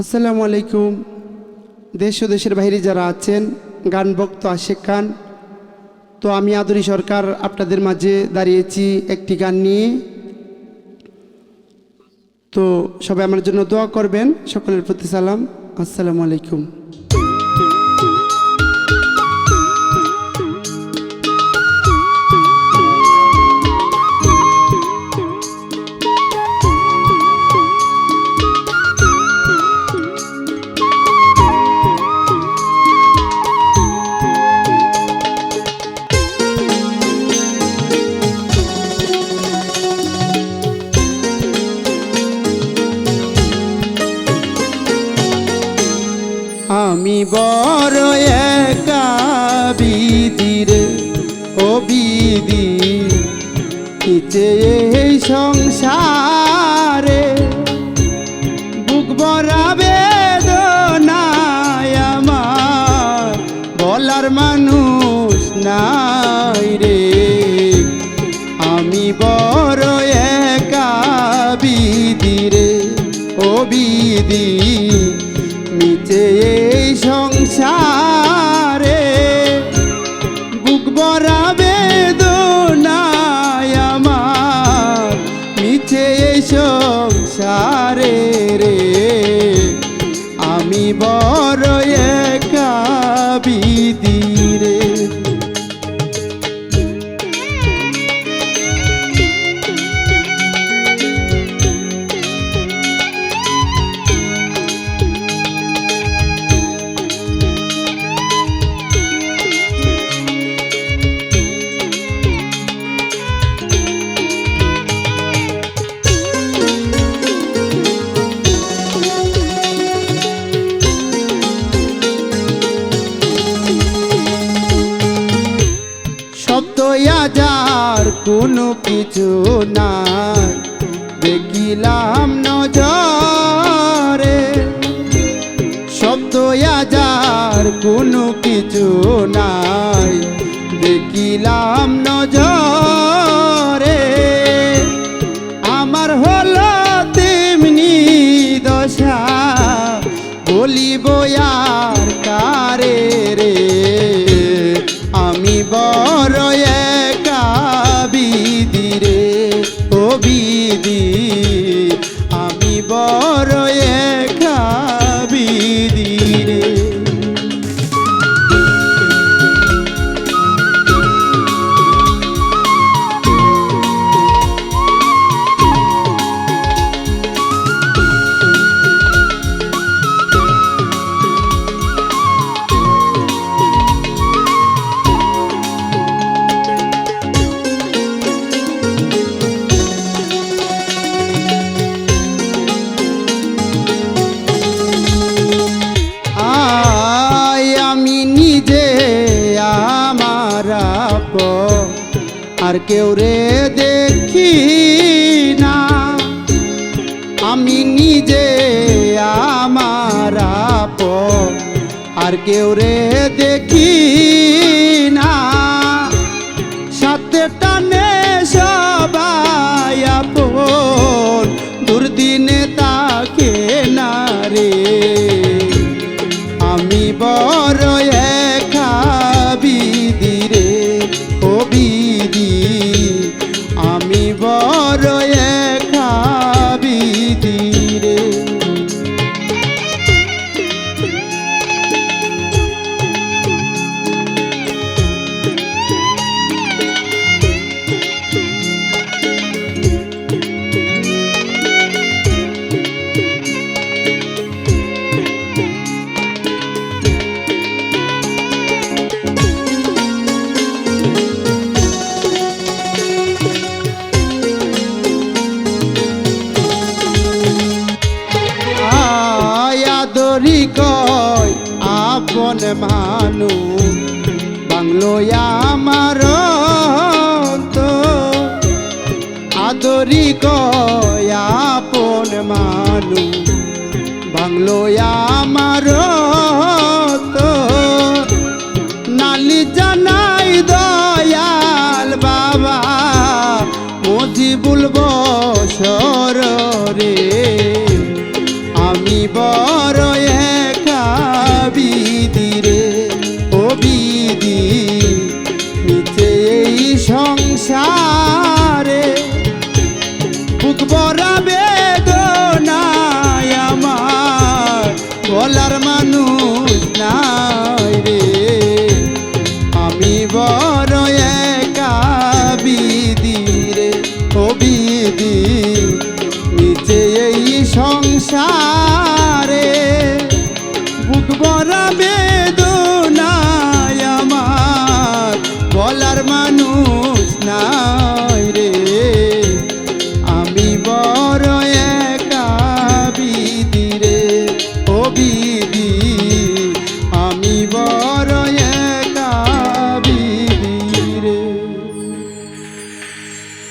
আসসালামু আলাইকুম। দেশ ও দেশের বাইরে যারা আছেন গান ভক্ত আশেখ খান, তো আমি আদরি সরকার আপনাদের মাঝে দাঁড়িয়েছি একটি গান নিয়ে। তো সবাই আমার জন্য দোয়া করবেন, সকলের প্রতি সালাম। আসসালামু আলাইকুম। আমি বড় একা বিদিরে ও বিদি কিচে এই সংসারে বুক ভরা বেদনায় আমার বলার মানুষ নাই রে। আমি বড় একা বিদিরে ও বিদি সংসারে বুক ভরা বেদনায় আমার মিছে সংসারে রে। কোনো কিছু নাই। দেখিলাম নজরে শব্দ আজার কোনো কিছু নাই। দেখিলাম আর কেউ রে দেখি না। আমি নিজে আমার আর কেউ রে দেখি বিদি মানু, বাংলো আমার তো আদরি কয় আপন মানু, বাংলো আমার তো নালি জানাই দয়াল বাবা, মজিবুল সর রে। আমি বড় বুক বরাবে নাই আমার। বলার মানুষ নাই রে। আমি বড় একা বিদি রে ও বিদি নিচে এই সংসারে। বুক বরাবে be